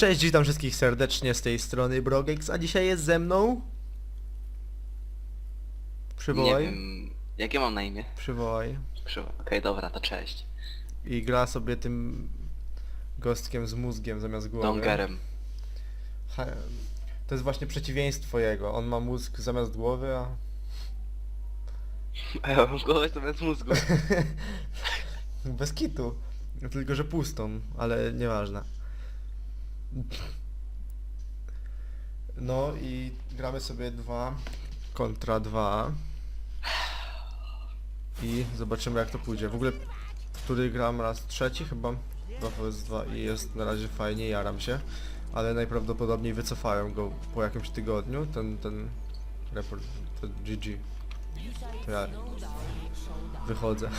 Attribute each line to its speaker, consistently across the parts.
Speaker 1: Cześć, witam wszystkich serdecznie z tej strony Brogex, a dzisiaj jest ze mną...
Speaker 2: Nie
Speaker 1: Przywołaj,
Speaker 2: wiem, jakie mam na imię?
Speaker 1: przywołaj.
Speaker 2: Przy... Okej, dobra, to cześć.
Speaker 1: I gra sobie tym gostkiem z mózgiem zamiast głowy.
Speaker 2: Dongerem.
Speaker 1: Ha, to jest właśnie przeciwieństwo jego. On ma mózg zamiast głowy, a...
Speaker 2: A ja mam głowę zamiast mózgu.
Speaker 1: Bez kitu. Tylko, że pustą, ale nieważne. No i gramy sobie dwa kontra dwa. I zobaczymy jak to pójdzie. W ogóle, który gram raz trzeci chyba? 2 vs 2 i jest na razie fajnie, jaram się. Ale najprawdopodobniej wycofają go po jakimś tygodniu, ten, ten report, GG. To ja wychodzę.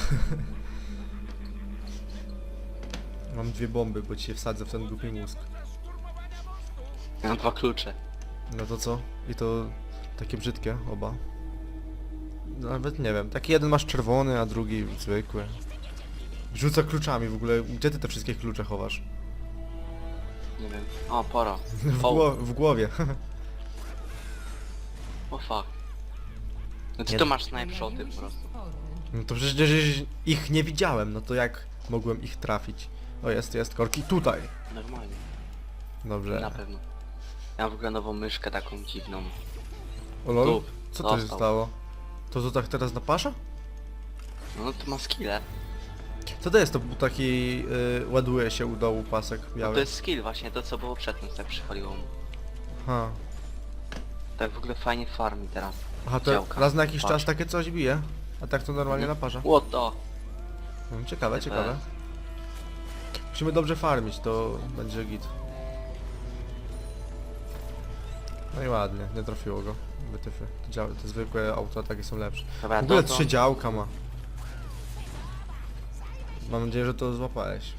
Speaker 1: Mam dwie bomby, bo ci wsadzę w ten głupi mózg.
Speaker 2: Ja mam dwa klucze.
Speaker 1: No to co? I to takie brzydkie, oba. Nawet nie wiem. Taki jeden masz czerwony, a drugi zwykły. Rzuca kluczami w ogóle. Gdzie ty te wszystkie klucze chowasz?
Speaker 2: Nie wiem. O, poro.
Speaker 1: W,
Speaker 2: O.
Speaker 1: w głowie.
Speaker 2: O fuck. No ty
Speaker 1: Nie-
Speaker 2: to masz snapshoty po prostu.
Speaker 1: No to przecież ich nie widziałem, no to jak mogłem ich trafić? O jest, jest, korki tutaj.
Speaker 2: Normalnie.
Speaker 1: Dobrze.
Speaker 2: Na pewno. Ja mam w ogóle nową myszkę taką dziwną.
Speaker 1: O lol, co to się
Speaker 2: Dostał.
Speaker 1: stało? To to tak teraz napasza?
Speaker 2: No to ma skille.
Speaker 1: Co to jest to taki y, ładuje się u dołu pasek
Speaker 2: No
Speaker 1: biały?
Speaker 2: to jest skill właśnie, to co było przedtem, co tak przypaliło mu.
Speaker 1: Ha.
Speaker 2: Tak w ogóle fajnie farmi teraz.
Speaker 1: Aha, to
Speaker 2: Działka.
Speaker 1: raz na jakiś
Speaker 2: Patrz.
Speaker 1: czas takie coś bije, a tak to normalnie
Speaker 2: Mhm.
Speaker 1: naparza.
Speaker 2: What the?
Speaker 1: No, ciekawe,
Speaker 2: Type.
Speaker 1: ciekawe. Musimy dobrze farmić, to będzie git. No i ładnie, nie trafiło go. Wytyfy. Te, dział, te zwykłe autoataki są lepsze.
Speaker 2: Dobra,
Speaker 1: W ogóle
Speaker 2: to, to...
Speaker 1: trzy działka ma. Mam nadzieję, że to złapałeś.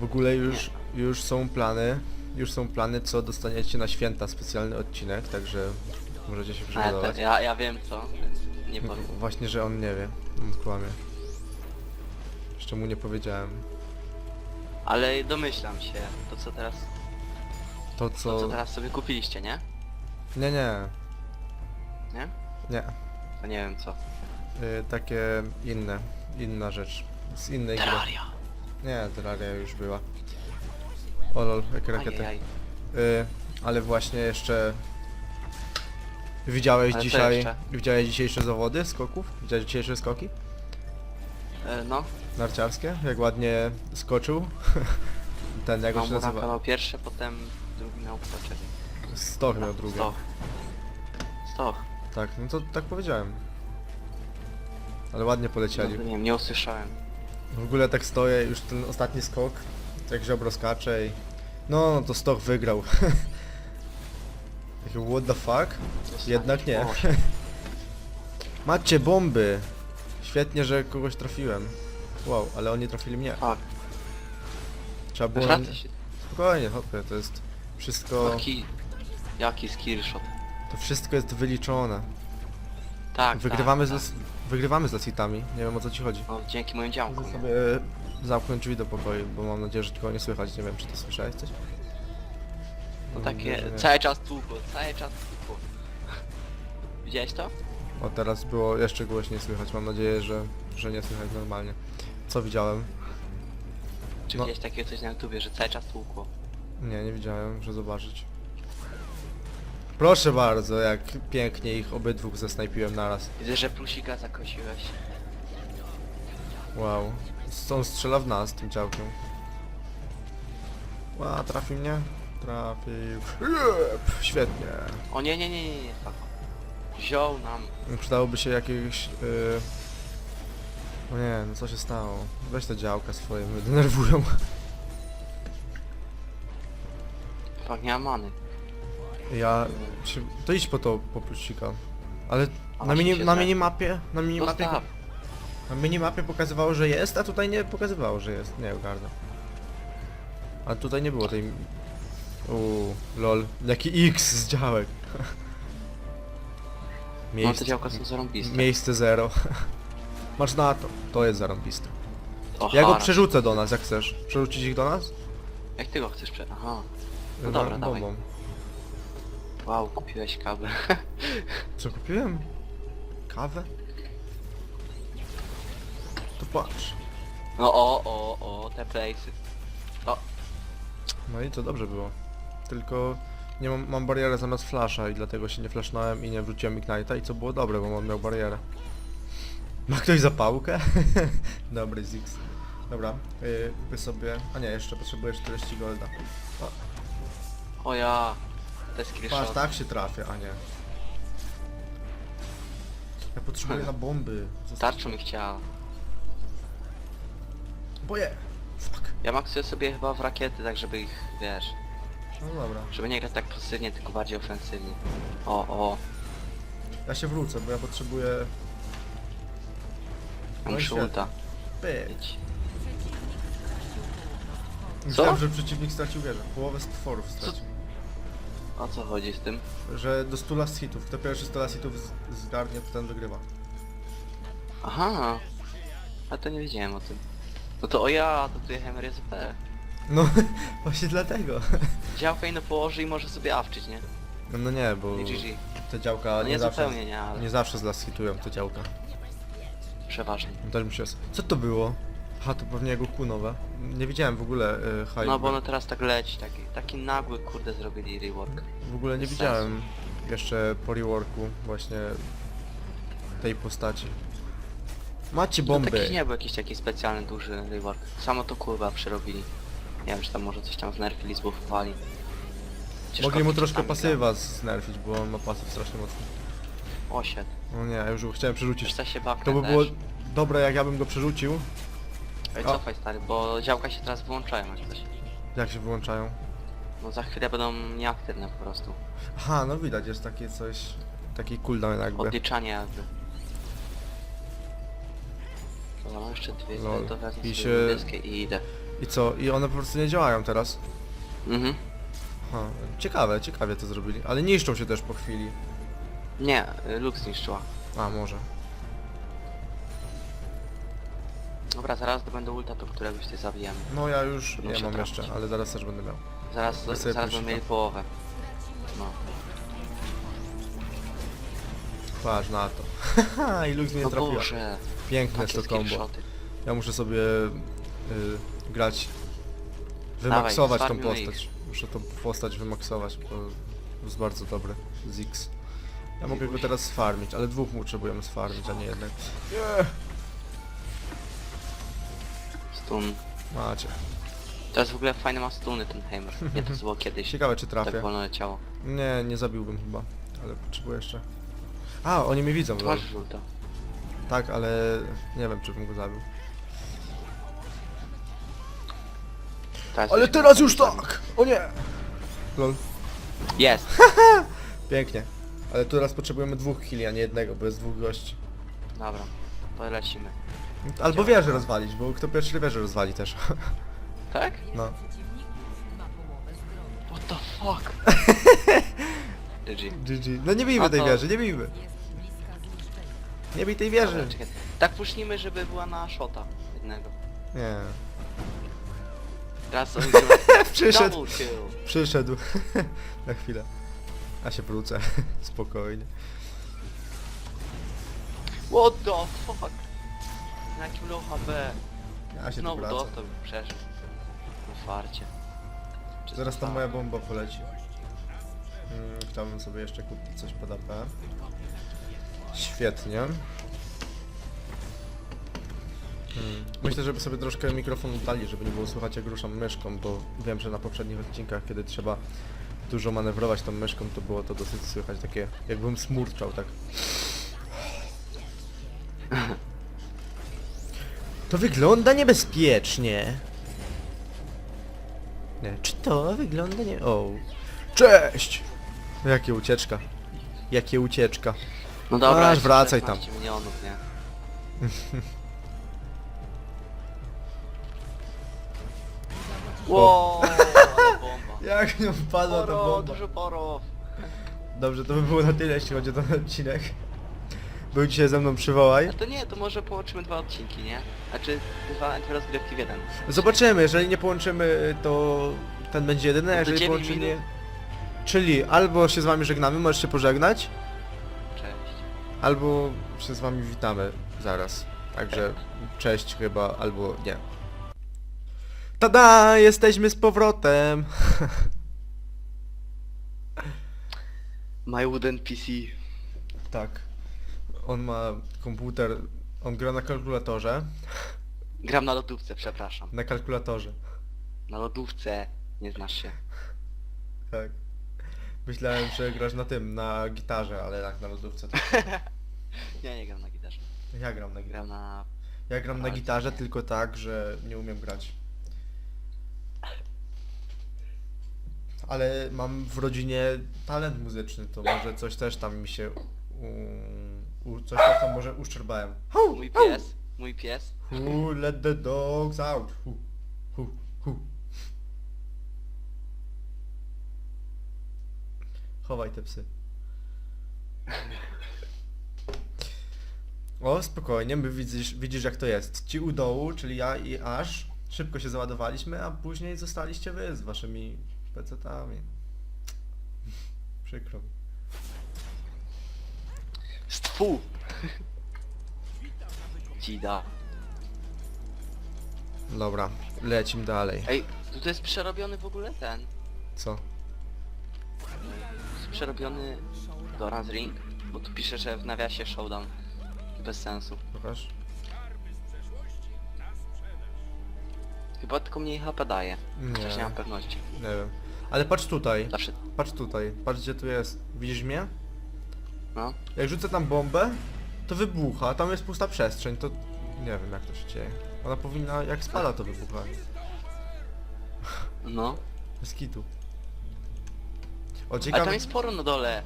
Speaker 1: W ogóle już, już są plany, już są plany, co dostaniecie na święta specjalny odcinek, także możecie się
Speaker 2: A,
Speaker 1: przygotować.
Speaker 2: to, ja, ja wiem co. Nie
Speaker 1: No,
Speaker 2: powiem.
Speaker 1: Właśnie, że on nie wie. On kłamie. Jeszcze mu nie powiedziałem.
Speaker 2: Ale domyślam się, to co teraz,
Speaker 1: To
Speaker 2: to
Speaker 1: co...
Speaker 2: co teraz sobie kupiliście, nie?
Speaker 1: Nie, nie,
Speaker 2: Nie?
Speaker 1: nie.
Speaker 2: To nie wiem co.
Speaker 1: Y, takie inne, inna rzecz. Z innej gry.
Speaker 2: Terraria.
Speaker 1: Nie, Terraria już była. O lol, jakie rakiety.
Speaker 2: Ajajaj.
Speaker 1: Y, ale właśnie jeszcze... Widziałeś
Speaker 2: Ale co
Speaker 1: dzisiaj...
Speaker 2: jeszcze?
Speaker 1: Widziałeś dzisiejsze zawody skoków? Widziałeś dzisiejsze skoki?
Speaker 2: E, no,
Speaker 1: Narciarskie? Jak ładnie skoczył? Ten, jak on się
Speaker 2: Mamuraka
Speaker 1: nazywa?
Speaker 2: miał pierwsze, potem drugi miał poczek.
Speaker 1: Stoch miał drugie.
Speaker 2: Stoch. Stoch.
Speaker 1: Tak, no to tak powiedziałem. Ale ładnie polecieli.
Speaker 2: nie nie usłyszałem.
Speaker 1: W ogóle tak stoję, już ten ostatni skok, jak ziobro skacze i... No, no to Stoch wygrał. Takie what the fuck? Jednak nie.
Speaker 2: osiem.
Speaker 1: Macie bomby! Świetnie, że kogoś trafiłem. Wow, ale oni trafili mnie.
Speaker 2: Fuck.
Speaker 1: Trzeba było...
Speaker 2: Wracaj się.
Speaker 1: Spokojnie, hopie, to jest wszystko...
Speaker 2: Jaki, jaki skillshot.
Speaker 1: To wszystko jest wyliczone.
Speaker 2: Tak,
Speaker 1: Wygrywamy,
Speaker 2: tak,
Speaker 1: z, wygrywamy z lasitami. Nie wiem o co ci chodzi.
Speaker 2: tak. No, dzięki moim działkom. Nie?
Speaker 1: sobie zamknąć drzwi do pokoju, bo mam nadzieję, że nikogo nie słychać. Nie wiem, czy ty słyszałeś coś?
Speaker 2: No
Speaker 1: Mam
Speaker 2: takie, cały czas tłukło, cały czas tłukło. Widziałeś to?
Speaker 1: O, teraz było jeszcze głośniej słychać. Mam nadzieję, że, że nie słychać normalnie. Co widziałem?
Speaker 2: Czy
Speaker 1: No.
Speaker 2: widziałeś takiego coś na YouTubie, że cały czas tłukło?
Speaker 1: Nie, nie widziałem, muszę zobaczyć. Proszę bardzo, jak pięknie ich obydwóch zesnajpiłem naraz.
Speaker 2: Widzę, że plusika zakosiłeś.
Speaker 1: Wow. On strzela w nas tym działkiem. Ła, trafił mnie? Trafił. Jep, świetnie.
Speaker 2: O nie, nie, nie, nie, nie, fuck. Wziął nam.
Speaker 1: Przydałoby się jakiegoś... Yy... O nie, no co się stało? Weź te działka swoje, mnie denerwują.
Speaker 2: Fuck, nie ma many.
Speaker 1: Ja... Się... To idź po to, po. Ale
Speaker 2: A
Speaker 1: na,
Speaker 2: właśnie
Speaker 1: mini,
Speaker 2: się
Speaker 1: na minimapie, na minimapie,
Speaker 2: Zostaw.
Speaker 1: na minimapie pokazywało, że jest, a tutaj nie pokazywało, że jest. Nie, ogarnę. A tutaj nie było tej... Uuu, lol. Jaki X z działek.
Speaker 2: No te działka są zarąbiste.
Speaker 1: Miejsce zero. Masz na to. To jest zarąbiste.
Speaker 2: O,
Speaker 1: Ja go przerzucę do nas, jak chcesz. Przerzucić ich do nas?
Speaker 2: Jak ty go chcesz prze... Aha. No dobra, dawaj. Wow, kupiłeś kabel.
Speaker 1: Co kupiłem? Kawę? To patrz.
Speaker 2: No o, o, o, te place'y. O,
Speaker 1: No i to dobrze było. Tylko nie mam, mam barierę zamiast flasha i dlatego się nie flashnąłem i nie wrzuciłem Ignite'a i co było dobre, bo on miał barierę. Ma ktoś zapałkę? Dobry Zix. Dobra, yy, kupię sobie... A nie, jeszcze potrzebuję 40 golda. O,
Speaker 2: o ja. Te
Speaker 1: patrz, tak się trafię, a nie. Ja potrzebuję
Speaker 2: Hmm.
Speaker 1: na bomby.
Speaker 2: Tarczą mi chciała.
Speaker 1: Boję! Fuck.
Speaker 2: Ja maksuję sobie chyba w rakiety, tak żeby ich, wiesz,
Speaker 1: No dobra.
Speaker 2: żeby nie grać tak pasywnie, tylko bardziej ofensywnie. O, o,
Speaker 1: Ja się wrócę, bo ja potrzebuję...
Speaker 2: Mam
Speaker 1: świetnie.
Speaker 2: ulta.
Speaker 1: Pyk.
Speaker 2: Idź.
Speaker 1: Myślałem, że przeciwnik stracił wieżę. Połowę stworów stracił.
Speaker 2: O co chodzi z tym?
Speaker 1: Że do 100 last hitów. Kto pierwszy 100 last hitów z- zgarnie, to ten wygrywa.
Speaker 2: Aha. A to nie wiedziałem o tym. No to o ja, to tu jechałem RSP.
Speaker 1: No, właśnie dlatego.
Speaker 2: Działka ino położy i może sobie awczyć, nie?
Speaker 1: No, no nie, bo
Speaker 2: I GG.
Speaker 1: te działka
Speaker 2: No
Speaker 1: nie,
Speaker 2: nie
Speaker 1: zawsze,
Speaker 2: zupełnie, nie, ale
Speaker 1: nie zawsze z last hitują te działka.
Speaker 2: przeważnie.
Speaker 1: Też mi się... Co to było? Aha, to pewnie jego Q nowe. Nie widziałem w ogóle y, hype.
Speaker 2: No bo ono teraz tak leci, taki, taki nagły kurde zrobili rework.
Speaker 1: W ogóle nie
Speaker 2: bez
Speaker 1: widziałem jeszcze po reworku właśnie tej postaci. Macie
Speaker 2: No
Speaker 1: bomby.
Speaker 2: taki nie był jakiś taki specjalny duży rework. Samo to kurwa przerobili. Nie wiem, czy tam może coś tam znerfili, zbuffowali. Ciężko
Speaker 1: Mogli mu troszkę
Speaker 2: czasami
Speaker 1: pasywa znerfić, bo on ma pasyw strasznie mocny.
Speaker 2: Osiad.
Speaker 1: No nie, ja już go chciałem przerzucić.
Speaker 2: Się baknę
Speaker 1: To by
Speaker 2: też.
Speaker 1: było dobre jak ja bym go przerzucił.
Speaker 2: Ej,
Speaker 1: O.
Speaker 2: cofaj stary, bo działka się teraz wyłączają jak coś.
Speaker 1: Jak się wyłączają?
Speaker 2: No za chwilę będą nieaktywne po prostu.
Speaker 1: Aha, no widać, jest takie coś... Taki cooldown jakby.
Speaker 2: Odliczanie jakby. Dobra, mam jeszcze dwie,
Speaker 1: Lol.
Speaker 2: to wezmę
Speaker 1: I
Speaker 2: sobie
Speaker 1: się-
Speaker 2: niebieskie i idę.
Speaker 1: I co? I one po prostu nie działają teraz.
Speaker 2: Mhm.
Speaker 1: Aha, ciekawe, ciekawie to zrobili. Ale niszczą się też po chwili.
Speaker 2: Nie, Lux zniszczyła.
Speaker 1: A, może.
Speaker 2: Dobra, zaraz będę ulta, to któregoś ty zabijemy.
Speaker 1: No ja już nie
Speaker 2: Muszę
Speaker 1: mam
Speaker 2: trafić.
Speaker 1: jeszcze, ale zaraz też będę miał.
Speaker 2: Zaraz, zaraz
Speaker 1: plusika.
Speaker 2: będę mieli połowę. No.
Speaker 1: Patrz na to. Haha, i Lux mnie
Speaker 2: No
Speaker 1: trafiła.
Speaker 2: Boże,
Speaker 1: Piękne
Speaker 2: takie
Speaker 1: to combo.
Speaker 2: screenshoty.
Speaker 1: Ja muszę sobie y, grać, wymaksować tą
Speaker 2: farmimy
Speaker 1: postać. Muszę tą postać wymaksować, bo jest bardzo dobry. Zix. Ja mogę go teraz sfarmić, ale dwóch mu potrzebujemy sfarmić, a nie jednego.
Speaker 2: Stun.
Speaker 1: Macie.
Speaker 2: Teraz w ogóle fajne ma stuny ten Heimer. Nie to było kiedyś.
Speaker 1: Ciekawe czy
Speaker 2: Tak
Speaker 1: trafię.
Speaker 2: wolno leciało.
Speaker 1: Nie, nie zabiłbym chyba, ale potrzebuję jeszcze. A, oni mnie widzą, lol.
Speaker 2: masz żółto.
Speaker 1: Tak, ale nie wiem czy bym go zabił.
Speaker 2: Teraz
Speaker 1: Ale teraz już tak! O nie! Lol.
Speaker 2: Jest!
Speaker 1: Pięknie. Ale tu teraz potrzebujemy dwóch killi, a nie jednego, bo jest dwóch gości.
Speaker 2: Dobra, to lecimy.
Speaker 1: Albo wieżę rozwalić, bo kto pierwszy wieżę rozwali też.
Speaker 2: Tak?
Speaker 1: No.
Speaker 2: What the fuck? GG.
Speaker 1: GG. No nie bijmy tej
Speaker 2: to-
Speaker 1: wieży, nie bijmy. Nie bij tej
Speaker 2: Dobra,
Speaker 1: wieży.
Speaker 2: czekaj. Tak pusznimy, żeby była na shota jednego.
Speaker 1: Nie.
Speaker 2: Teraz on
Speaker 1: Przyszedł.
Speaker 2: Kill.
Speaker 1: Przyszedł. Na chwilę. A się wrócę. Spokojnie.
Speaker 2: What the fuck? Na jakim low HP?
Speaker 1: Ja się tu
Speaker 2: Znowu
Speaker 1: wracam.
Speaker 2: dostał i przeżył. Na farcie. Czy
Speaker 1: Zaraz tam moja bomba poleci. Mm, chciałbym sobie jeszcze kupić coś pod AP. Świetnie. Myślę, żeby sobie troszkę mikrofon oddali, żeby nie było słychać jak ruszam myszką, bo wiem, że na poprzednich odcinkach, kiedy trzeba dużo manewrować tą myszką, to było to dosyć słychać takie, jakbym smurczał, tak. To wygląda niebezpiecznie. Nie, czy to wygląda nie... O. Cześć! Jakie ucieczka. Jakie ucieczka.
Speaker 2: No dobra,
Speaker 1: Aż
Speaker 2: jeszcze
Speaker 1: wracaj tam.
Speaker 2: 16 milionów, nie? Wow, ale bomba.
Speaker 1: Jak nie wpadła ta
Speaker 2: Poro,
Speaker 1: bomba.
Speaker 2: dużo porów.
Speaker 1: Dobrze, to by było na tyle, jeśli chodzi o ten odcinek. był dzisiaj ze mną przywołaj.
Speaker 2: A to nie, to może połączymy dwa odcinki, nie? Znaczy dwa, dwa rozgrywki w jeden.
Speaker 1: Zobaczymy, jeżeli nie połączymy, to ten będzie jedyny, a jeżeli połączymy...
Speaker 2: minut.
Speaker 1: Czyli albo się z wami żegnamy, możesz się pożegnać,
Speaker 2: Cześć.
Speaker 1: albo się z wami witamy zaraz. Także cześć chyba, albo nie. Tada! Jesteśmy z powrotem!
Speaker 2: My wooden PC.
Speaker 1: Tak. On ma komputer, on gra na kalkulatorze.
Speaker 2: Gram na lodówce, przepraszam.
Speaker 1: Na kalkulatorze.
Speaker 2: Na lodówce. Nie znasz się.
Speaker 1: Tak. Myślałem, że grasz na tym, na gitarze, ale tak na lodówce. To...
Speaker 2: Ja nie gram na gitarze.
Speaker 1: Ja gram na gitarze.
Speaker 2: Gram na...
Speaker 1: Ja gram na gitarze, tylko tak, że nie umiem grać. Ale mam w rodzinie talent muzyczny, to może coś też tam mi się... U, u, coś tam może uszczerbałem.
Speaker 2: Mój pies. Mój pies.
Speaker 1: Let the dogs out? Hu, hu, hu. Chowaj te psy. O, spokojnie, my widzisz, widzisz jak to jest. Ci u dołu, czyli ja i Aż, szybko się załadowaliśmy, a później zostaliście wy z waszymi pecetami. Przykro mi.
Speaker 2: Stwu! Dzida.
Speaker 1: Dobra, lecim dalej.
Speaker 2: Ej, tu to jest przerobiony w ogóle ten.
Speaker 1: Co?
Speaker 2: Jest przerobiony Doran's Ring. Bo tu pisze, że w nawiasie showdown. Bez sensu.
Speaker 1: Pokaż?
Speaker 2: Chyba tylko mniej HP daje. Chociaż nie
Speaker 1: Nie,
Speaker 2: mam pewności.
Speaker 1: nie wiem. Ale patrz tutaj,
Speaker 2: Zawsze...
Speaker 1: patrz tutaj, patrz gdzie tu jest. Widzisz mnie?
Speaker 2: No.
Speaker 1: Jak rzucę tam bombę, to wybucha, tam jest pusta przestrzeń, to nie wiem jak to się dzieje. Ona powinna, jak spada to wybucha.
Speaker 2: No.
Speaker 1: Bez kitu. O
Speaker 2: Ale
Speaker 1: ciekawe...
Speaker 2: tam jest sporo na dole.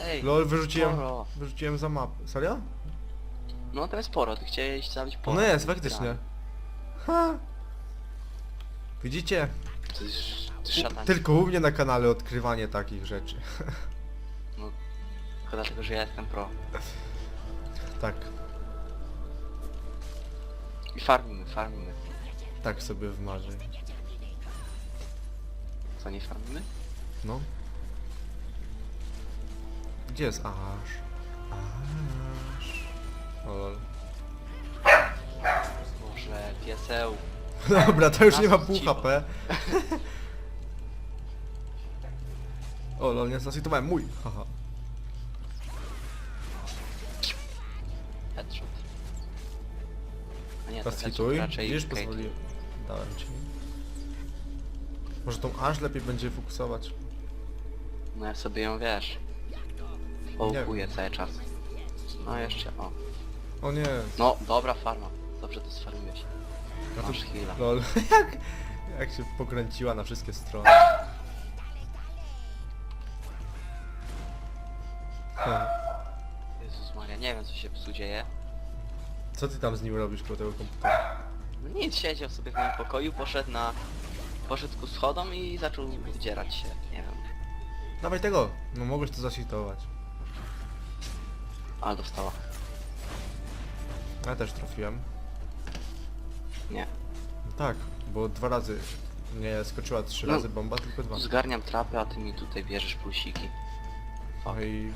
Speaker 2: Ej.
Speaker 1: Lol, wyrzuciłem,
Speaker 2: Sporo.
Speaker 1: wyrzuciłem za mapę. Serio?
Speaker 2: No tam jest sporo, ty chciałeś zabić pora.
Speaker 1: No jest, faktycznie. Ha! Widzicie?
Speaker 2: Szatan.
Speaker 1: tylko u mnie na kanale odkrywanie takich rzeczy.
Speaker 2: No. Tylko dlatego, że ja jestem pro.
Speaker 1: tak,
Speaker 2: I farmimy, farmimy.
Speaker 1: tak sobie w marzeń.
Speaker 2: Co, nie farmimy?
Speaker 1: No. Gdzie jest aż? Aż. O lol.
Speaker 2: Boże, pieseł.
Speaker 1: Dobra, to już nie ma pół. HP. O lol, nie zasitowałem mój. Haha.
Speaker 2: Headshot. A nie, to
Speaker 1: Teraz
Speaker 2: headshot
Speaker 1: hituj.
Speaker 2: raczej
Speaker 1: Widzisz, pozwoliłem. Dałem ci. Może tą aż lepiej będzie fokusować.
Speaker 2: No ja sobie ją wiesz. Połukuję cały czas. No jeszcze, o.
Speaker 1: O nie.
Speaker 2: No, dobra farma. Dobrze to sfarmiłeś. Masz heala.
Speaker 1: Lol. jak, jak się pokręciła na wszystkie strony.
Speaker 2: Jezus Maria, nie wiem co się psu dzieje.
Speaker 1: Co ty tam z nim robisz koło tego komputera?
Speaker 2: No nic, siedział sobie w moim pokoju, poszedł na... Poszedł ku schodom i zaczął wydzierać się, nie wiem.
Speaker 1: Dawaj tego! No mogłeś to zasitować.
Speaker 2: Ale dostała.
Speaker 1: Ja też trafiłem.
Speaker 2: Nie.
Speaker 1: No tak, bo dwa razy. Nie skoczyła trzy
Speaker 2: No.
Speaker 1: razy bomba, tylko dwa.
Speaker 2: Zgarniam trapy, a ty mi tutaj bierzesz plusiki.
Speaker 1: No i...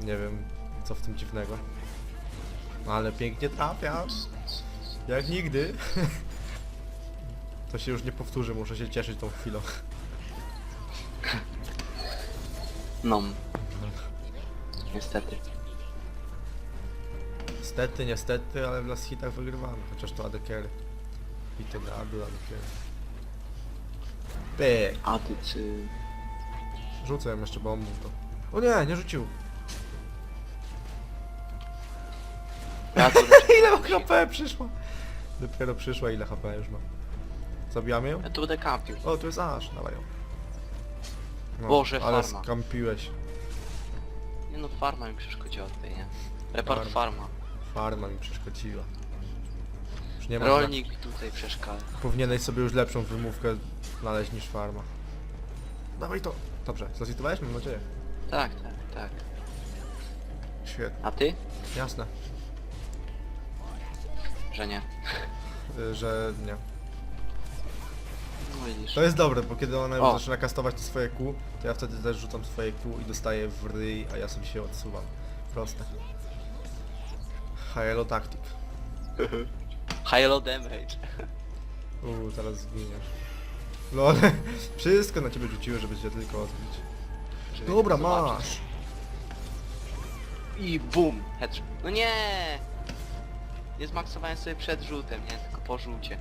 Speaker 1: Nie wiem, co w tym dziwnego. Ale pięknie trafiam. Jak nigdy. To się już nie powtórzy, muszę się cieszyć tą chwilą.
Speaker 2: No. Niestety.
Speaker 1: Niestety, niestety, ale w last hitach wygrywamy, chociaż to ADKR. I to na ADU ADKR. Pyk!
Speaker 2: A ty czy...
Speaker 1: Rzucę jeszcze bombą to. O nie, nie rzucił!
Speaker 2: Ja tu
Speaker 1: Ile HP przyszła? Dopiero przyszła, ile HP już ma. Zabijamy ją?
Speaker 2: Ja tu będę kampił.
Speaker 1: O, tu jest aż, dawaj ją. No,
Speaker 2: Boże,
Speaker 1: ale
Speaker 2: farma.
Speaker 1: skampiłeś.
Speaker 2: Nie no, farma mi przeszkodziła tutaj, nie? Report
Speaker 1: Farma.
Speaker 2: farma.
Speaker 1: Mi przeszkodziła. Już nie ma
Speaker 2: Rolnik mi tutaj przeszkadza.
Speaker 1: Powinieneś sobie już lepszą wymówkę znaleźć niż farma. Dawaj to! Dobrze, zasitowałeś? Mam nadzieję.
Speaker 2: Tak, tak, tak.
Speaker 1: Świetnie.
Speaker 2: A ty?
Speaker 1: Jasne,
Speaker 2: Że nie.
Speaker 1: y, że nie.
Speaker 2: No widzisz.
Speaker 1: To jest dobre, bo kiedy ona już
Speaker 2: O.
Speaker 1: zaczyna kastować to swoje kół, to ja wtedy też rzucam swoje kół i dostaję w ryj, a ja sobie się odsuwam. Proste. Halo Tactic.
Speaker 2: Halo damage.
Speaker 1: Uuu, teraz zginiesz. Lol, wszystko na ciebie rzuciły, żeby cię tylko odbić.
Speaker 2: Żeby
Speaker 1: Dobra,
Speaker 2: zobaczyć.
Speaker 1: masz.
Speaker 2: I bum! Headshot. No nie! Nie zmaksowałem sobie przed rzutem, nie? Tylko po rzucie.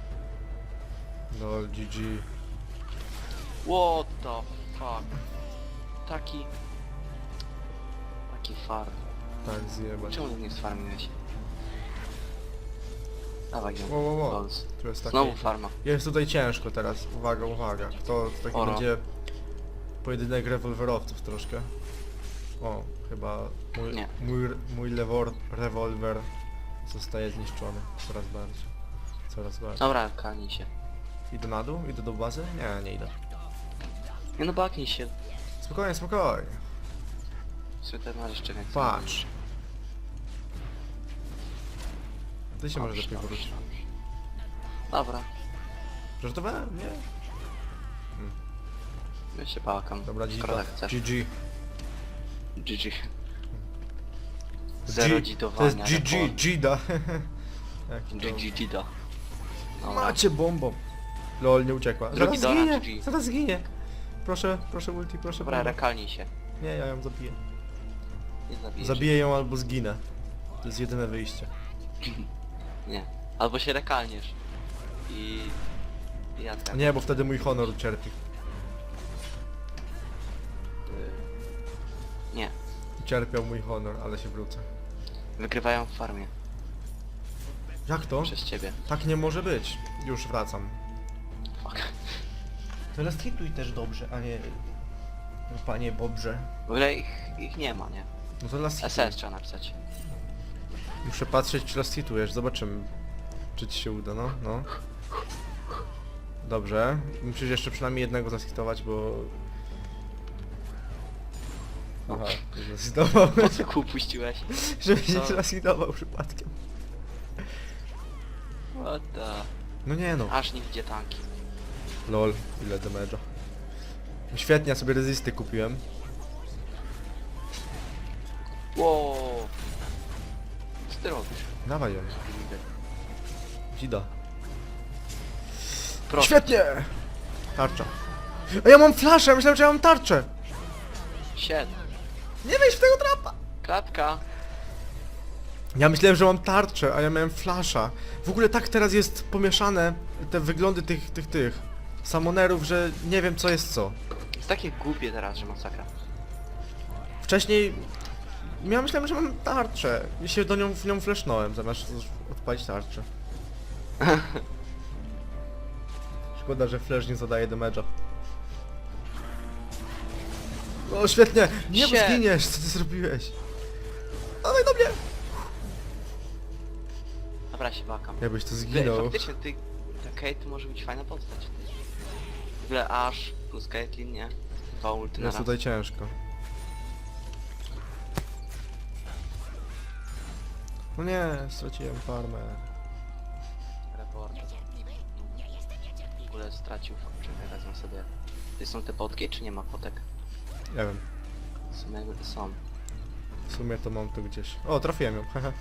Speaker 1: Lol, GG.
Speaker 2: What the fuck? Taki... Taki farm.
Speaker 1: Tak, zjebać.
Speaker 2: Czemu nie sfarmiłeś? Dawaj.
Speaker 1: Wo, wo, wo. Tu jest taki...
Speaker 2: Znowu farma.
Speaker 1: Jest tutaj ciężko teraz. Uwaga, uwaga. To, to taki
Speaker 2: Oro.
Speaker 1: będzie pojedynek rewolwerowców troszkę. O, chyba mój,
Speaker 2: Nie.
Speaker 1: mój, mój lewor, rewolwer zostaje zniszczony. Coraz bardziej. Coraz bardziej.
Speaker 2: Dobra, kalnij się.
Speaker 1: Idę na dół? Idę do bazy? Nie, nie idę.
Speaker 2: Nie no baknij się.
Speaker 1: Spokojnie, spokojnie.
Speaker 2: Słuchaj, masz jeszcze więcej.
Speaker 1: Patrz. Ty się możesz lepiej wrócić.
Speaker 2: Dobra,
Speaker 1: Żartowałem? Nie?
Speaker 2: ja się pałakam.
Speaker 1: Dobra,
Speaker 2: Skoro chcesz.
Speaker 1: GG.
Speaker 2: GG. Zero
Speaker 1: G-. To jest GG. Gida. To-
Speaker 2: GG Gida. Dobra.
Speaker 1: Macie bombą. Lol, nie uciekła.
Speaker 2: Drugi
Speaker 1: Zaraz
Speaker 2: donat,
Speaker 1: zginie, zaraz zginie. Proszę, proszę ulti, proszę
Speaker 2: Dobra,
Speaker 1: bomba.
Speaker 2: rekalnij się.
Speaker 1: Nie, ja ją zabiję.
Speaker 2: Nie zabijesz.
Speaker 1: Zabiję ją albo zginę. To jest jedyne wyjście.
Speaker 2: Nie. Albo się rekalniesz. I... i ja tak.
Speaker 1: Nie, bo wtedy mój honor ucierpi. Ucierpiał mój honor, ale się wrócę.
Speaker 2: Wygrywają w farmie.
Speaker 1: Jak to?
Speaker 2: Przez ciebie.
Speaker 1: Tak nie może być. Już wracam.
Speaker 2: Fuck.
Speaker 1: To last hituj też dobrze, a nie... Panie Bobrze.
Speaker 2: W ogóle ich, ich nie ma, nie?
Speaker 1: No to last hituj.
Speaker 2: SS trzeba napisać.
Speaker 1: Muszę patrzeć czy last hitujesz, zobaczymy. Czy ci się uda, no, no. Dobrze. Musisz jeszcze przynajmniej jednego zashitować, bo... Aha, zashitował.
Speaker 2: Po co kół puściłeś?
Speaker 1: Żeby się
Speaker 2: Co?
Speaker 1: zashitował przypadkiem.
Speaker 2: What the...
Speaker 1: No nie no.
Speaker 2: Aż nie widzę tanki.
Speaker 1: Lol, ile damage'a. Świetnie, ja sobie rezisty kupiłem.
Speaker 2: Wow. Co ty robisz?
Speaker 1: Dawaj ją. Dzida.
Speaker 2: Proszę.
Speaker 1: Świetnie! Tarcza. A ja mam flaszę, myślałem, że ja mam tarczę!
Speaker 2: Sied.
Speaker 1: Nie wejdź w tego trapa!
Speaker 2: Klatka.
Speaker 1: Ja myślałem, że mam tarczę, a ja miałem flasza. W ogóle tak teraz jest pomieszane te wyglądy tych, tych, tych samonerów, że nie wiem co jest co.
Speaker 2: Jest takie głupie teraz, że masakra.
Speaker 1: Wcześniej... Ja myślałem, że mam tarczę i się do nią, w nią flashnąłem, zamiast odpalić tarczę. Szkoda, że flash nie zadaje damage'a. O, świetnie! Nie
Speaker 2: Shit.
Speaker 1: zginiesz! Co ty zrobiłeś? Dawaj do mnie!
Speaker 2: Dobra, się bakam.
Speaker 1: Jakbyś to
Speaker 2: Ty,
Speaker 1: zginął.
Speaker 2: faktycznie, ty... Ta Kate może być fajna postać. Ty. W ogóle Ash plus Caitlyn, nie? Dwa ulty na
Speaker 1: Jest
Speaker 2: raz.
Speaker 1: tutaj ciężko. No nie, straciłem farmę.
Speaker 2: Report. W ogóle stracił... Czekaj, wezmę sobie... To są te potki, czy nie ma potek?
Speaker 1: Nie wiem.
Speaker 2: W sumie jakby są.
Speaker 1: W sumie to mam tu gdzieś. O, trafiłem ją, haha.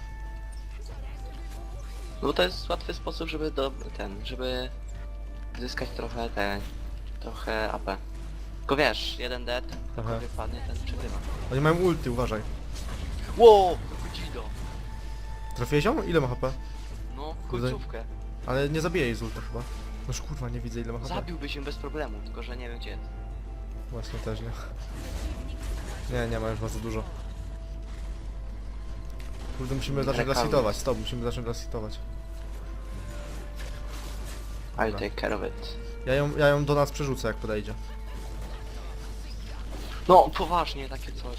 Speaker 2: No bo to jest łatwy sposób, żeby do... ten, żeby... Zyskać trochę te... Trochę AP. Tylko wiesz, jeden dead,
Speaker 1: Aha.
Speaker 2: kto wypadnie, ten przegrywa.
Speaker 1: Oni mają ulty, uważaj.
Speaker 2: Wow! Kucido!
Speaker 1: Trafiłeś ją? Ile ma HP?
Speaker 2: No, końcówkę.
Speaker 1: Ale nie zabije jej z ulta chyba. Noż kurwa, nie widzę ile ma HP.
Speaker 2: Zabiłby się bez problemu, tylko że nie wiem gdzie jest.
Speaker 1: Właśnie też nie. Nie, nie ma już bardzo dużo. Kurde, musimy zacząć
Speaker 2: Rekalny.
Speaker 1: lasitować. Stop, musimy zacząć lasitować.
Speaker 2: I'll
Speaker 1: Dobra.
Speaker 2: take care of it.
Speaker 1: Ja ją, ja ją do nas przerzucę jak podejdzie.
Speaker 2: No, poważnie takie coś.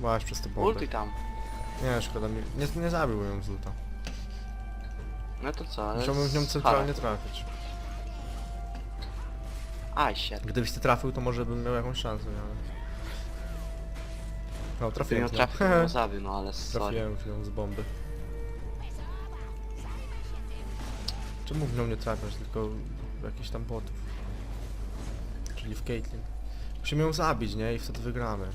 Speaker 1: Masz przez te bomby.
Speaker 2: Ultuj tam.
Speaker 1: Nie, szkoda mi. Nie, nie zabił ją z ulta.
Speaker 2: No to co, ale...
Speaker 1: Musiałbym w nią centralnie trafić.
Speaker 2: Aj, się.
Speaker 1: Gdybyś ty trafił, to może bym miał jakąś szansę, ale... No,
Speaker 2: Gdybym
Speaker 1: trafiłem
Speaker 2: ją
Speaker 1: w nią.
Speaker 2: trafił, to ją zabił, no ale sorry.
Speaker 1: Trafiłem w nią z bomby. Czemu w nią nie trafiasz, tylko w jakichś tam botów? Czyli w Caitlyn. Musimy ją zabić, nie? I wtedy wygramy.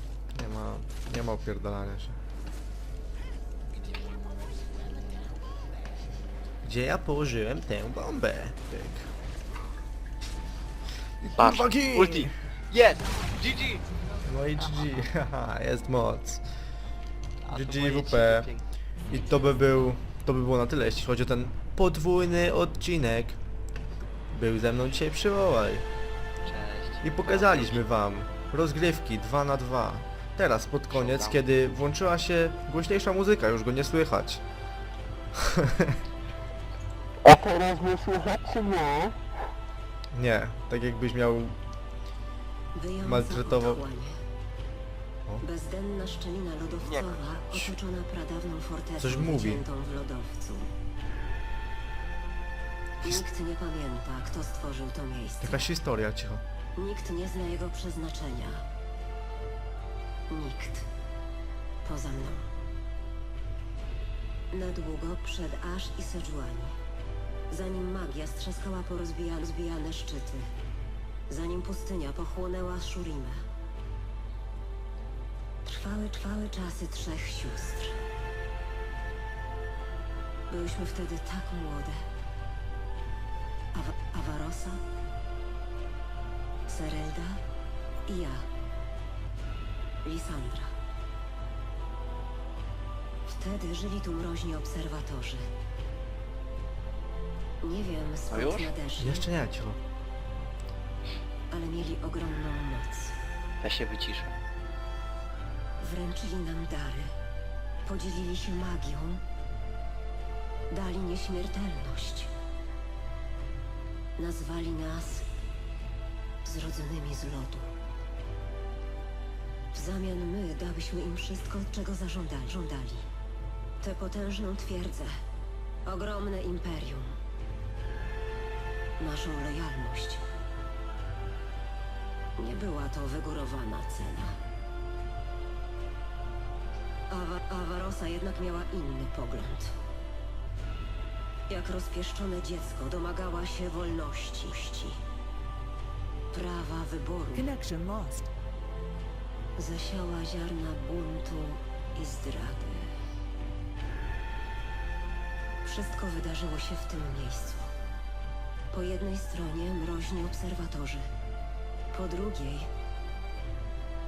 Speaker 1: Nie ma, nie ma opierdalania się. Gdzie ja położyłem tę bombę?
Speaker 2: Patrz,
Speaker 1: kurwa gin!
Speaker 2: ulti! Jest! GG!
Speaker 1: No i GG, haha, jest moc.
Speaker 2: A to
Speaker 1: GG,
Speaker 2: moje
Speaker 1: WP.
Speaker 2: piękne.
Speaker 1: I to by był, to by było na tyle, jeśli chodzi o ten podwójny odcinek. Był ze mną dzisiaj przywołaj.
Speaker 2: Cześć.
Speaker 1: I pokazaliśmy wam rozgrywki 2 na 2 Teraz pod koniec, kiedy włączyła się głośniejsza muzyka, już go nie słychać.
Speaker 3: A teraz mnie słychać czy nie?
Speaker 1: Nie, tak jakbyś miał... Maltretował-. O.
Speaker 4: Bezdenna szczelina lodowcowa otoczona pradawną fortecą
Speaker 1: Coś mówi.
Speaker 4: wyciętą w lodowcu. Nikt nie pamięta, kto stworzył to miejsce.
Speaker 1: Jakaś historia, cicho.
Speaker 4: Nikt nie zna jego przeznaczenia. Nikt. Poza mną. Na długo przed Ash i Sejuani. Zanim magia strzaskała porozbijane zbijane szczyty. Zanim pustynia pochłonęła Shurimę. Trwały, trwały czasy trzech sióstr. Byłyśmy wtedy tak młode. Awa- Avarosa, Serelda i ja. Lisandra. Wtedy żyli tu mroźni obserwatorzy. Nie wiem
Speaker 2: już?
Speaker 4: skąd nadeszli,
Speaker 1: Jeszcze nie, cicho.
Speaker 4: ale mieli ogromną moc.
Speaker 2: Ja się wyciszę.
Speaker 4: Wręczyli nam dary. Podzielili się magią. Dali nieśmiertelność. Nazwali nas zrodzonymi z lodu. W zamian my dałyśmy im wszystko, czego zażądali. Żądali. Tę potężną twierdzę. Ogromne imperium. Naszą lojalność. Nie była to wygórowana cena. Awa Awarosa jednak miała inny pogląd. Jak rozpieszczone dziecko domagała się wolności, prawa wyboru.
Speaker 5: Connection lost.
Speaker 4: Zasiała ziarna buntu i zdrady. Wszystko wydarzyło się w tym miejscu. Po jednej stronie mroźni obserwatorzy, po drugiej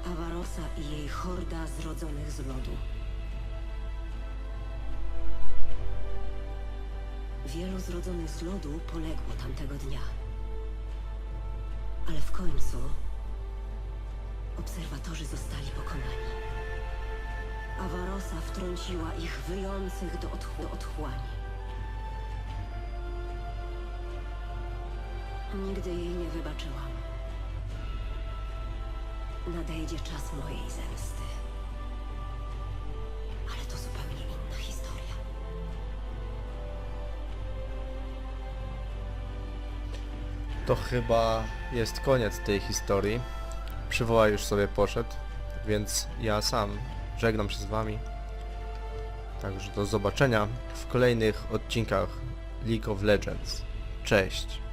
Speaker 4: Awarosa i jej horda zrodzonych z lodu. Wielu zrodzonych z lodu poległo tamtego dnia. Ale w końcu obserwatorzy zostali pokonani. Awarosa wtrąciła ich wyjących do, otch do otchłani. Nigdy jej nie wybaczyłam. Nadejdzie czas mojej zemsty. Ale to zupełnie inna historia.
Speaker 1: To chyba jest koniec tej historii. Przywołaj już sobie poszedł, więc ja sam żegnam się z wami. Także do zobaczenia w kolejnych odcinkach League of Legends. Cześć!